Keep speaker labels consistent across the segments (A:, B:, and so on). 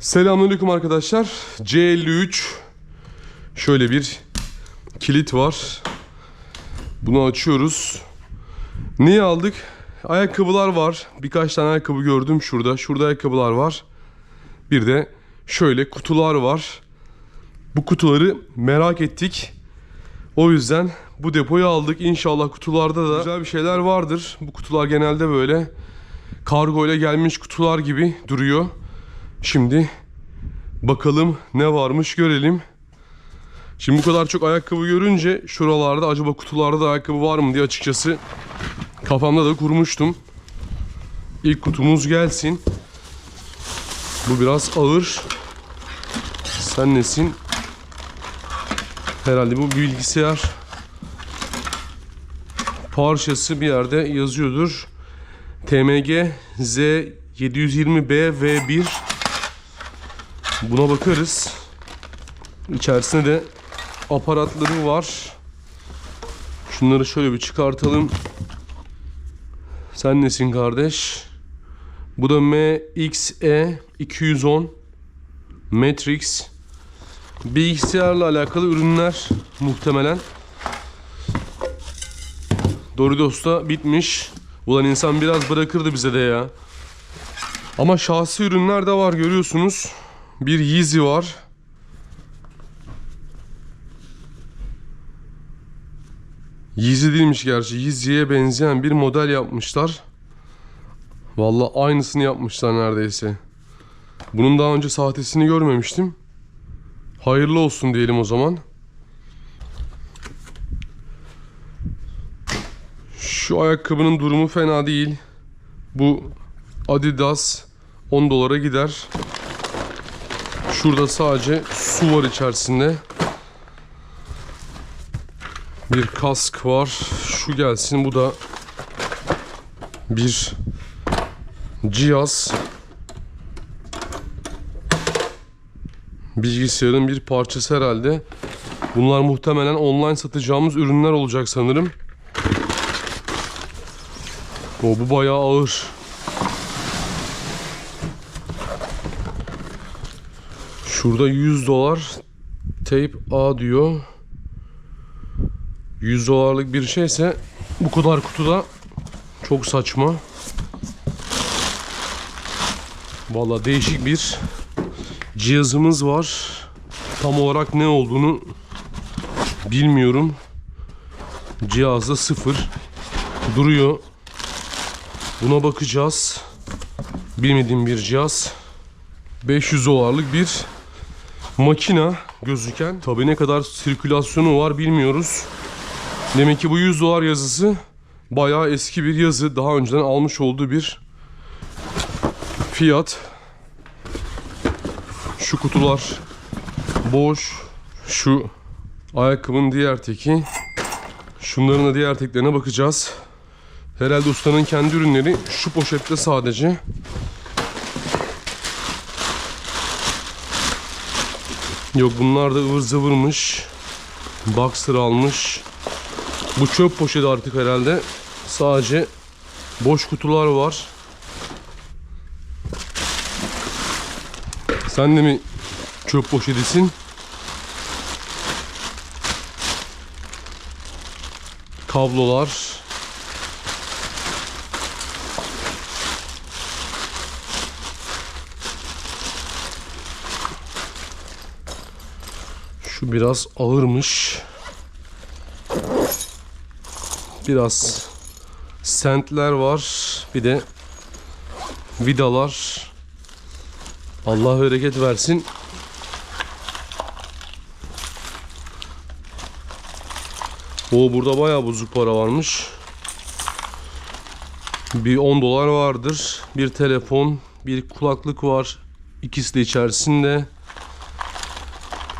A: Selamünaleyküm arkadaşlar. C53 şöyle bir kilit var. Bunu açıyoruz. Neyi aldık? Ayakkabılar var. Birkaç tane ayakkabı gördüm şurada. Şurada ayakkabılar var. Bir de şöyle kutular var. Bu kutuları merak ettik. O yüzden bu depoyu aldık. İnşallah kutularda da güzel bir şeyler vardır. Bu kutular genelde böyle kargo ile gelmiş kutular gibi duruyor. Şimdi bakalım ne varmış görelim. Şimdi bu kadar çok ayakkabı görünce şuralarda acaba kutularda da ayakkabı var mı diye açıkçası kafamda da kurmuştum. İlk kutumuz gelsin. Bu biraz ağır. Sen nesin? Herhalde bu bilgisayar parçası bir yerde yazıyordur. TMG Z720B V1 Buna bakarız. İçerisinde de aparatları var. Şunları şöyle bir çıkartalım. Sen nesin kardeş? Bu da MXE 210 Matrix bilgisayarla alakalı ürünler muhtemelen. Doridos'ta bitmiş. Ulan insan biraz bırakırdı bize de ya. Ama şahsi ürünler de var görüyorsunuz. Bir Yeezy var. Yeezy değilmiş gerçi. Yeezy'ye benzeyen bir model yapmışlar. Vallahi aynısını yapmışlar neredeyse. Bunun daha önce sahtesini görmemiştim. Hayırlı olsun diyelim o zaman. Şu ayakkabının durumu fena değil. Bu Adidas 10 dolara gider. Şurada sadece su var içerisinde. Bir kask var. Şu gelsin. Bu da bir cihaz. Bilgisayarın bir parçası herhalde. Bunlar muhtemelen online satacağımız ürünler olacak sanırım. O bu bayağı ağır. Şurada 100 dolar tape A diyor. 100 dolarlık bir şeyse bu kadar kutuda çok saçma. Vallahi değişik bir cihazımız var. Tam olarak ne olduğunu bilmiyorum. Cihazda sıfır duruyor. Buna bakacağız. Bilmediğim bir cihaz. 500 dolarlık bir makina gözüken. Tabi ne kadar sirkülasyonu var bilmiyoruz. Demek ki bu 100 dolar yazısı bayağı eski bir yazı. Daha önceden almış olduğu bir fiyat. Şu kutular boş. Şu ayakkabının diğer teki. Şunların da diğer teklerine bakacağız. Herhalde ustanın kendi ürünleri şu poşette sadece. Yok bunlar da ıvır zıvırmış. Boxer almış. Bu çöp poşeti artık herhalde. Sadece boş kutular var. Sen de mi çöp poşetisin? Kablolar. Biraz ağırmış. Biraz sentler var. Bir de vidalar. Allah bereket versin. O burada bayağı bozuk para varmış. Bir 10 dolar vardır. Bir telefon, bir kulaklık var. İkisi de içerisinde.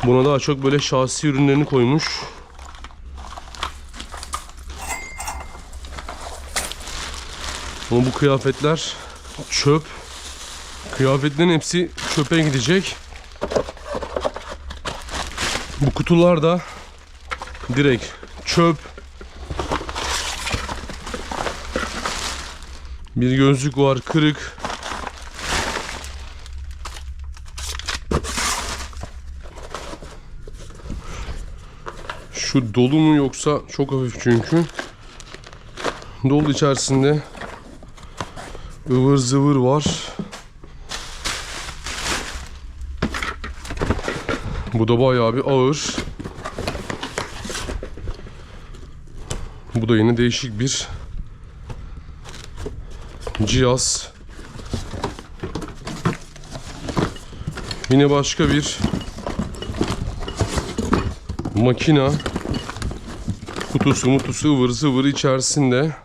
A: Buna daha çok böyle şahsi ürünlerini koymuş. Ama bu kıyafetler çöp. Kıyafetlerin hepsi çöpe gidecek. Bu kutular da direkt çöp. Bir gözlük var kırık. Şu dolu mu yoksa çok hafif çünkü. Dolu içerisinde ıvır zıvır var. Bu da bayağı bir ağır. Bu da yine değişik bir cihaz. Yine başka bir makina kutusu mutusu ıvır zıvır içerisinde.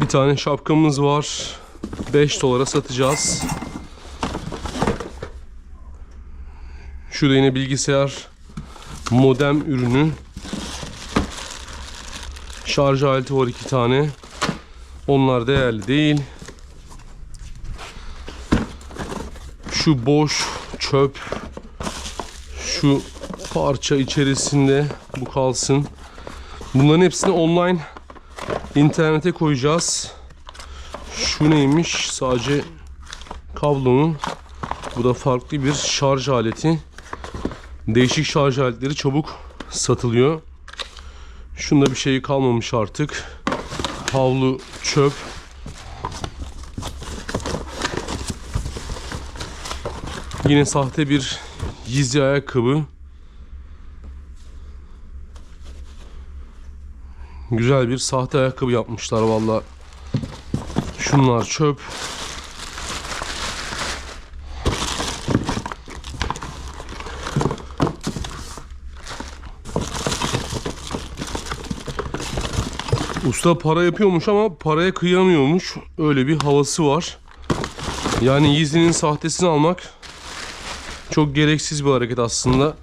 A: Bir tane şapkamız var. 5 dolara satacağız. Şurada yine bilgisayar modem ürünü. Şarj aleti var iki tane. Onlar değerli değil. Şu boş çöp. Şu parça içerisinde bu kalsın. Bunların hepsini online internete koyacağız. Şu neymiş? Sadece kablonun. Bu da farklı bir şarj aleti. Değişik şarj aletleri çabuk satılıyor. Şunda bir şey kalmamış artık. Havlu, çöp. Yine sahte bir gizli ayakkabı. Güzel bir sahte ayakkabı yapmışlar valla. Şunlar çöp. Usta para yapıyormuş ama paraya kıyamıyormuş. Öyle bir havası var. Yani Yeezy'nin sahtesini almak çok gereksiz bir hareket aslında.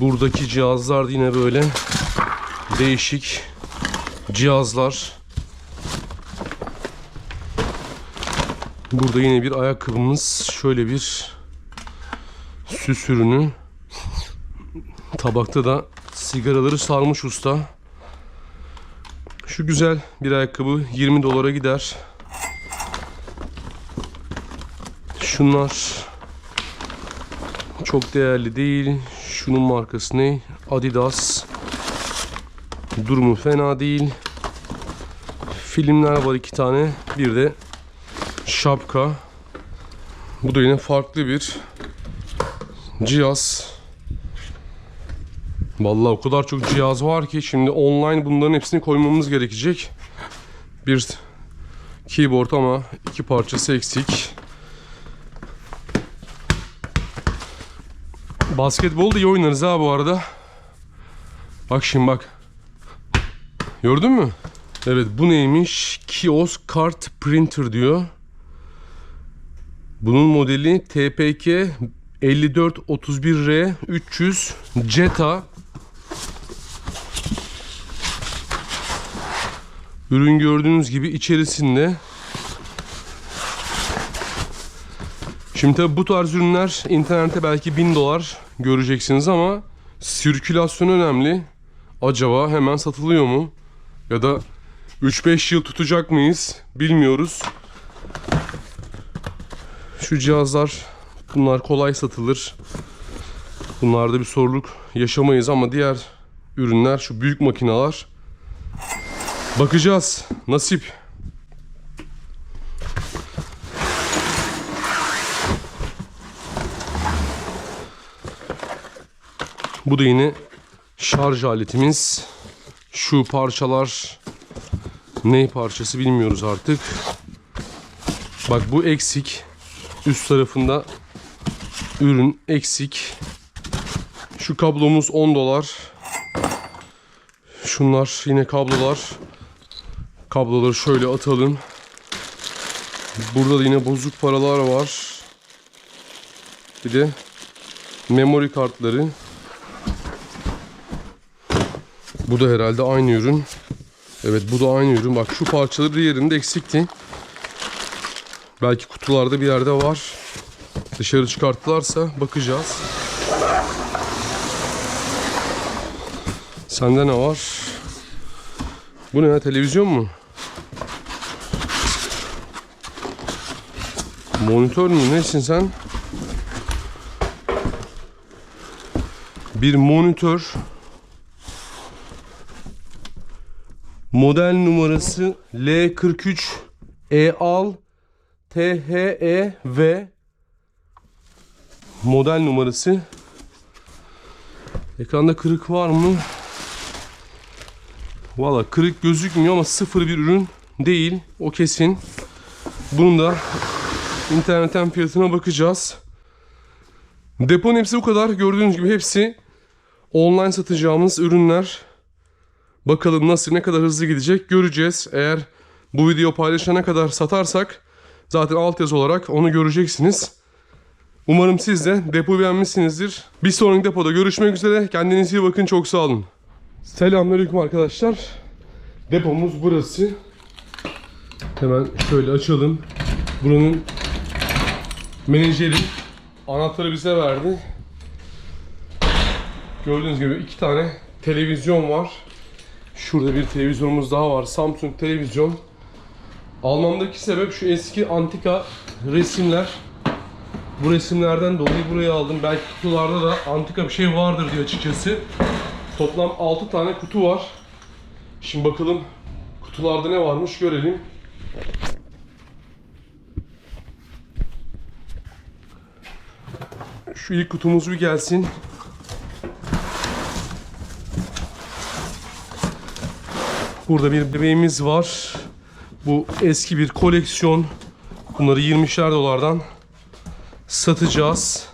A: Buradaki cihazlar yine böyle değişik cihazlar. Burada yine bir ayakkabımız. Şöyle bir süs ürünü. Tabakta da sigaraları sarmış usta. Şu güzel bir ayakkabı 20 dolara gider. Şunlar çok değerli değil. Şunun markası ne? Adidas. Durumu fena değil. Filmler var iki tane. Bir de şapka. Bu da yine farklı bir cihaz. Vallahi o kadar çok cihaz var ki şimdi online bunların hepsini koymamız gerekecek. Bir keyboard ama iki parçası eksik. Basketbol da iyi oynarız ha bu arada. Bak şimdi bak. Gördün mü? Evet bu neymiş? Kiosk Kart Printer diyor. Bunun modeli TPK 5431R 300 Jetta. Ürün gördüğünüz gibi içerisinde Şimdi tabi bu tarz ürünler internette belki 1000 dolar göreceksiniz ama sirkülasyon önemli. Acaba hemen satılıyor mu? Ya da 3-5 yıl tutacak mıyız? Bilmiyoruz. Şu cihazlar bunlar kolay satılır. Bunlarda bir soruluk yaşamayız ama diğer ürünler şu büyük makineler bakacağız. Nasip. Bu da yine şarj aletimiz. Şu parçalar ne parçası bilmiyoruz artık. Bak bu eksik. Üst tarafında ürün eksik. Şu kablomuz 10 dolar. Şunlar yine kablolar. Kabloları şöyle atalım. Burada da yine bozuk paralar var. Bir de memory kartları. Bu da herhalde aynı ürün. Evet bu da aynı ürün. Bak şu parçaları diğerinde eksikti. Belki kutularda bir yerde var. Dışarı çıkarttılarsa bakacağız. Sende ne var? Bu ne ya televizyon mu? Monitör mü? Nesin sen? Bir monitör. Model numarası L43 EAL THE ve model numarası. Ekranda kırık var mı? Valla kırık gözükmüyor ama sıfır bir ürün değil. O kesin. Bunun da internetten fiyatına bakacağız. Deponun hepsi bu kadar. Gördüğünüz gibi hepsi online satacağımız ürünler. Bakalım nasıl ne kadar hızlı gidecek göreceğiz. Eğer bu video paylaşana kadar satarsak zaten altyazı olarak onu göreceksiniz. Umarım siz de depoyu beğenmişsinizdir. Bir sonraki depoda görüşmek üzere. Kendinize iyi bakın. Çok sağ olun. Selamünaleyküm arkadaşlar. Depomuz burası. Hemen şöyle açalım. Buranın menajeri anahtarı bize verdi. Gördüğünüz gibi iki tane televizyon var. Şurada bir televizyonumuz daha var. Samsung televizyon. Almamdaki sebep şu eski antika resimler. Bu resimlerden dolayı buraya aldım. Belki kutularda da antika bir şey vardır diye açıkçası. Toplam 6 tane kutu var. Şimdi bakalım kutularda ne varmış görelim. Şu ilk kutumuz bir gelsin. Burada bir bebeğimiz var. Bu eski bir koleksiyon. Bunları 20'şer dolardan satacağız.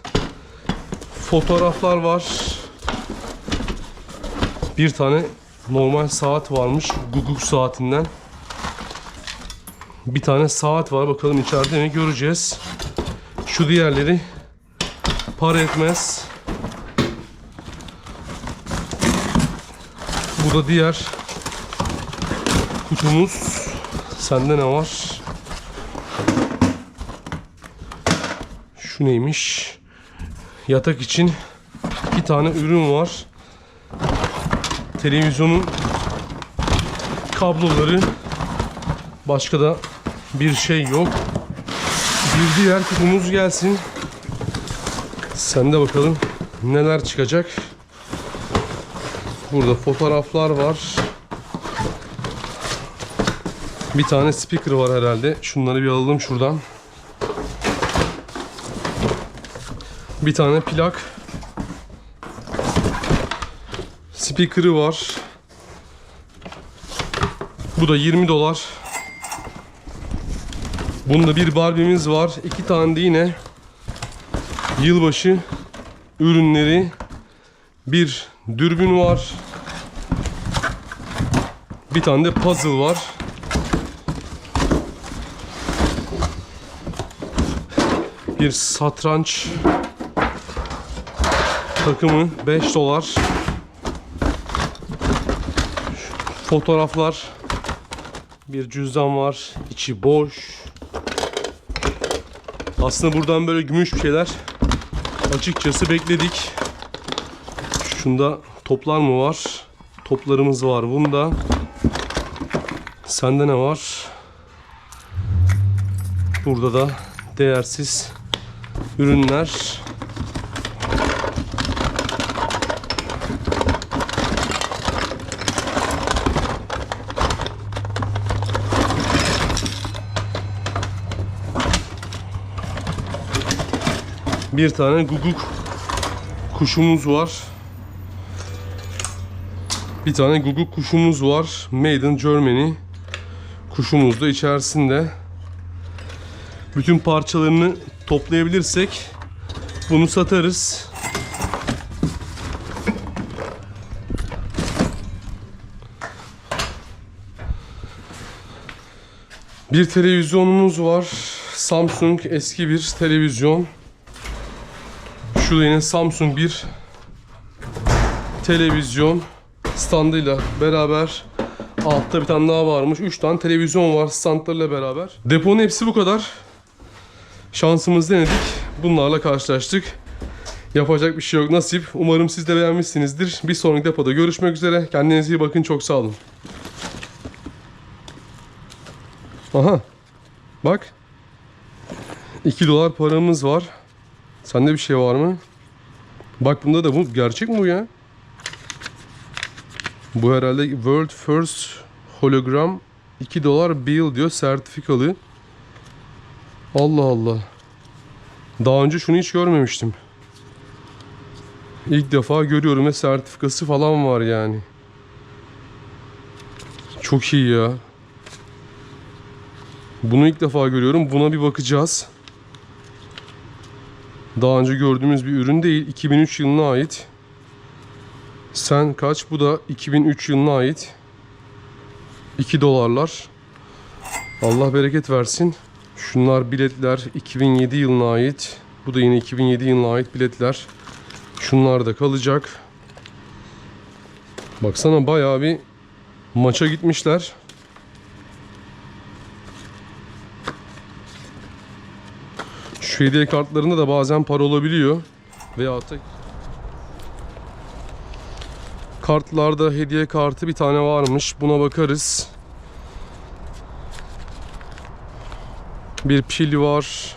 A: Fotoğraflar var. Bir tane normal saat varmış. Guguk saatinden. Bir tane saat var. Bakalım içeride mi göreceğiz. Şu diğerleri para etmez. Bu da diğer kutumuz. Sende ne var? Şu neymiş? Yatak için iki tane ürün var. Televizyonun kabloları başka da bir şey yok. Bir diğer kutumuz gelsin. Sen de bakalım neler çıkacak. Burada fotoğraflar var. Bir tane speaker var herhalde. Şunları bir alalım şuradan. Bir tane plak. Speaker'ı var. Bu da 20 dolar. Bunda bir Barbie'miz var. İki tane de yine yılbaşı ürünleri. Bir dürbün var. Bir tane de puzzle var. Bir satranç takımı 5 dolar. Fotoğraflar. Bir cüzdan var. içi boş. Aslında buradan böyle gümüş bir şeyler açıkçası bekledik. Şunda toplar mı var? Toplarımız var bunda. Sende ne var? Burada da değersiz ürünler. Bir tane guguk kuşumuz var. Bir tane guguk kuşumuz var. Made in Germany. Kuşumuz da içerisinde. Bütün parçalarını toplayabilirsek bunu satarız. Bir televizyonumuz var. Samsung eski bir televizyon. Şurada yine Samsung bir televizyon standıyla beraber altta bir tane daha varmış. 3 tane televizyon var standlarıyla beraber. Deponun hepsi bu kadar. Şansımız denedik. Bunlarla karşılaştık. Yapacak bir şey yok nasip. Umarım siz de beğenmişsinizdir. Bir sonraki depoda görüşmek üzere. Kendinize iyi bakın. Çok sağ olun. Aha. Bak. 2 dolar paramız var. Sende bir şey var mı? Bak bunda da bu gerçek mi bu ya? Bu herhalde World First Hologram 2 dolar bill diyor sertifikalı. Allah Allah. Daha önce şunu hiç görmemiştim. İlk defa görüyorum ve sertifikası falan var yani. Çok iyi ya. Bunu ilk defa görüyorum. Buna bir bakacağız. Daha önce gördüğümüz bir ürün değil. 2003 yılına ait. Sen kaç? Bu da 2003 yılına ait. 2 dolarlar. Allah bereket versin. Şunlar biletler 2007 yılına ait. Bu da yine 2007 yılına ait biletler. Şunlar da kalacak. Baksana bayağı bir maça gitmişler. Şu hediye kartlarında da bazen para olabiliyor. Veya da kartlarda hediye kartı bir tane varmış. Buna bakarız. Bir pil var.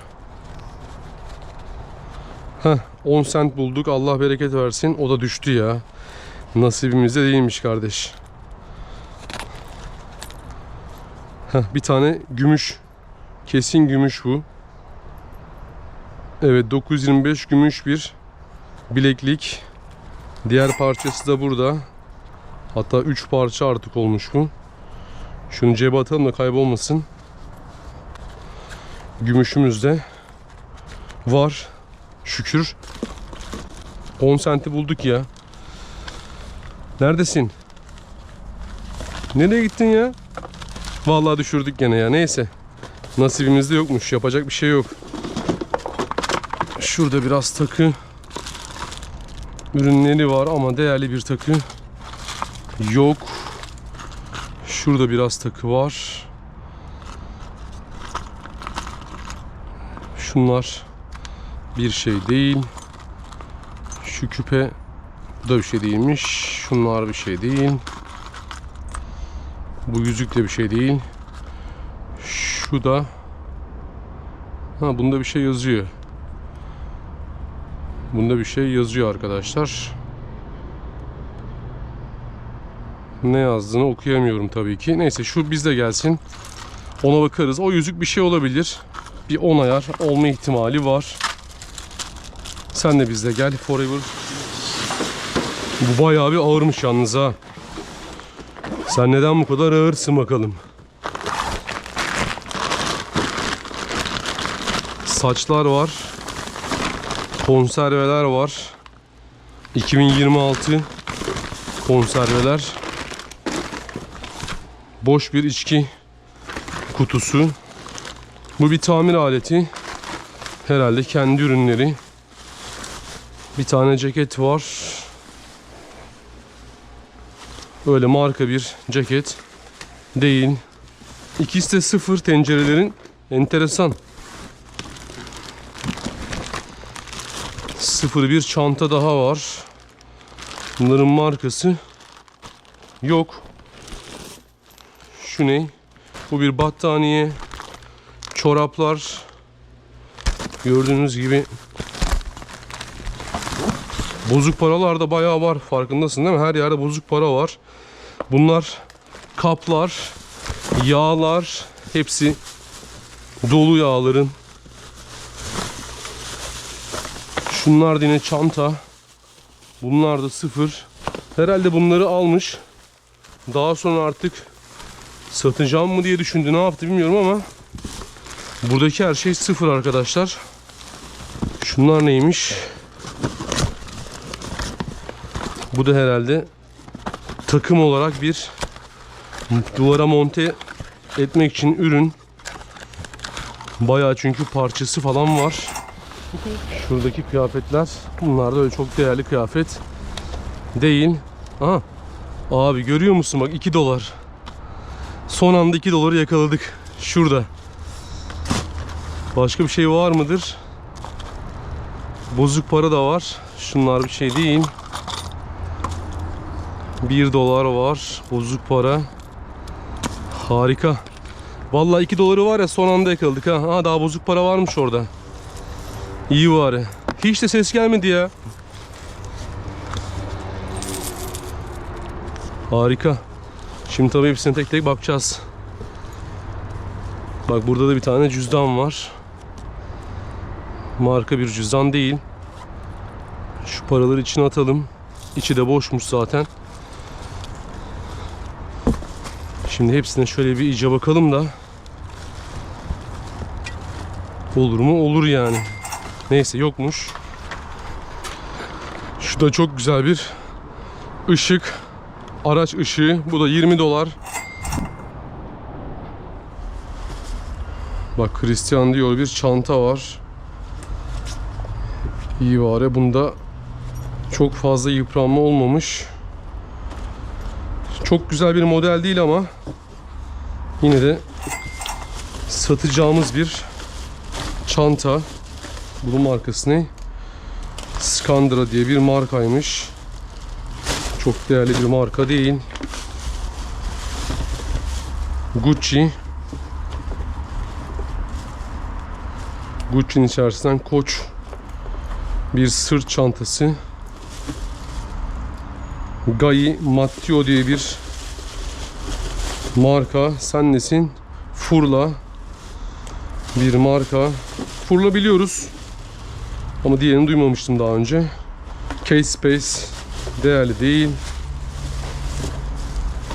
A: Heh, 10 sent bulduk. Allah bereket versin. O da düştü ya. Nasibimizde değilmiş kardeş. Heh, bir tane gümüş. Kesin gümüş bu. Evet 925 gümüş bir bileklik. Diğer parçası da burada. Hatta 3 parça artık olmuş bu. Şunu cebe atalım da kaybolmasın. Gümüşümüz de var. Şükür. 10 senti bulduk ya. Neredesin? Nereye gittin ya? Vallahi düşürdük gene ya. Neyse. Nasibimizde yokmuş. Yapacak bir şey yok. Şurada biraz takı ürünleri var ama değerli bir takı yok. Şurada biraz takı var. Şunlar bir şey değil. Şu küpe da bir şey değilmiş. Şunlar bir şey değil. Bu yüzük de bir şey değil. Şu da Ha bunda bir şey yazıyor. Bunda bir şey yazıyor arkadaşlar. Ne yazdığını okuyamıyorum tabii ki. Neyse şu bizde gelsin. Ona bakarız. O yüzük bir şey olabilir. Bir 10 ayar olma ihtimali var. Sen de bizde gel Forever. Bu bayağı bir ağırmış yalnız ha. Sen neden bu kadar ağırsın bakalım. Saçlar var. Konserveler var. 2026 konserveler. Boş bir içki kutusu. Bu bir tamir aleti. Herhalde kendi ürünleri. Bir tane ceket var. Öyle marka bir ceket değil. İkisi de sıfır tencerelerin. Enteresan. Sıfır bir çanta daha var. Bunların markası yok. Şu ne? Bu bir battaniye. Çoraplar. Gördüğünüz gibi bozuk paralar da bayağı var. Farkındasın değil mi? Her yerde bozuk para var. Bunlar kaplar, yağlar, hepsi dolu yağların. Şunlar yine çanta. Bunlar da sıfır. Herhalde bunları almış. Daha sonra artık satacağım mı diye düşündü. Ne yaptı bilmiyorum ama buradaki her şey sıfır arkadaşlar. Şunlar neymiş? Bu da herhalde takım olarak bir duvara monte etmek için ürün. Bayağı çünkü parçası falan var. Şuradaki kıyafetler bunlar da öyle çok değerli kıyafet değil. Aha. Abi görüyor musun bak 2 dolar. Son anda 2 doları yakaladık. Şurada. Başka bir şey var mıdır? Bozuk para da var. Şunlar bir şey değil. 1 dolar var. Bozuk para. Harika. Vallahi 2 doları var ya son anda yakaladık ha. Ha daha bozuk para varmış orada. İyi bari. Hiç de ses gelmedi ya. Harika. Şimdi tabii hepsine tek tek bakacağız. Bak burada da bir tane cüzdan var. Marka bir cüzdan değil. Şu paraları içine atalım. İçi de boşmuş zaten. Şimdi hepsine şöyle bir iyice bakalım da. Olur mu? Olur yani. Neyse yokmuş. Şu da çok güzel bir ışık. Araç ışığı. Bu da 20 dolar. Bak Christian diyor bir çanta var. İyi var Bunda çok fazla yıpranma olmamış. Çok güzel bir model değil ama yine de satacağımız bir çanta. Bunun markası ne? Skandra diye bir markaymış. Çok değerli bir marka değil. Gucci. Gucci'nin içerisinden Koç bir sırt çantası. Gai Matteo diye bir marka. Sen nesin? Furla bir marka. Furla biliyoruz. Ama diğerini duymamıştım daha önce. Case Space değerli değil.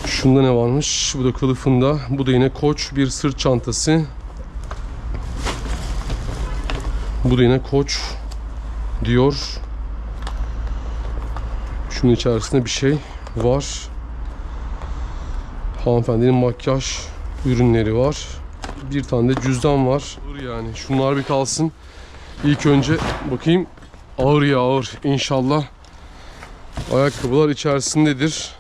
A: Şunda ne varmış? Bu da kılıfında. Bu da yine Koç bir sırt çantası. Bu da yine Koç diyor. Şunun içerisinde bir şey var. Hanımefendinin makyaj ürünleri var. Bir tane de cüzdan var. Dur yani şunlar bir kalsın. İlk önce bakayım ağır ya ağır inşallah. Ayakkabılar içerisindedir.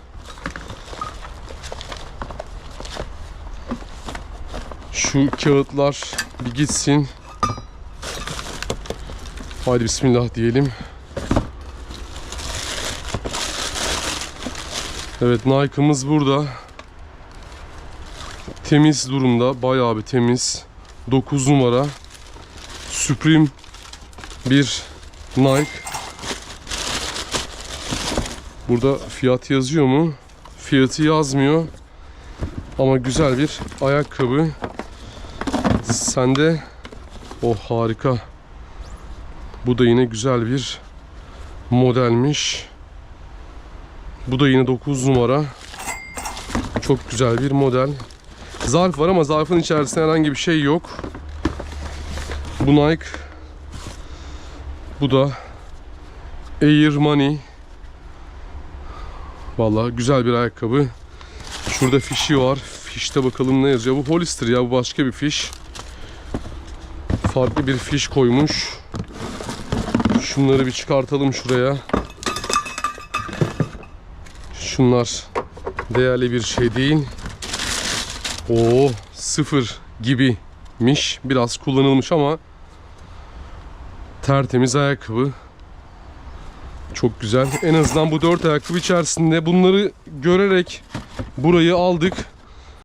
A: Şu kağıtlar bir gitsin. Haydi bismillah diyelim. Evet Nike'ımız burada. Temiz durumda. Bayağı bir temiz. 9 numara. Supreme bir Nike. Burada fiyat yazıyor mu? Fiyatı yazmıyor. Ama güzel bir ayakkabı. Sende o harika. Bu da yine güzel bir modelmiş. Bu da yine 9 numara. Çok güzel bir model. Zarf var ama zarfın içerisinde herhangi bir şey yok. Bu Nike. Bu da Air Money. Vallahi güzel bir ayakkabı. Şurada fişi var. Fişte bakalım ne yazıyor. Bu Hollister ya bu başka bir fiş. Farklı bir fiş koymuş. Şunları bir çıkartalım şuraya. Şunlar değerli bir şey değil. O sıfır gibiymiş. Biraz kullanılmış ama tertemiz ayakkabı. Çok güzel. En azından bu dört ayakkabı içerisinde bunları görerek burayı aldık.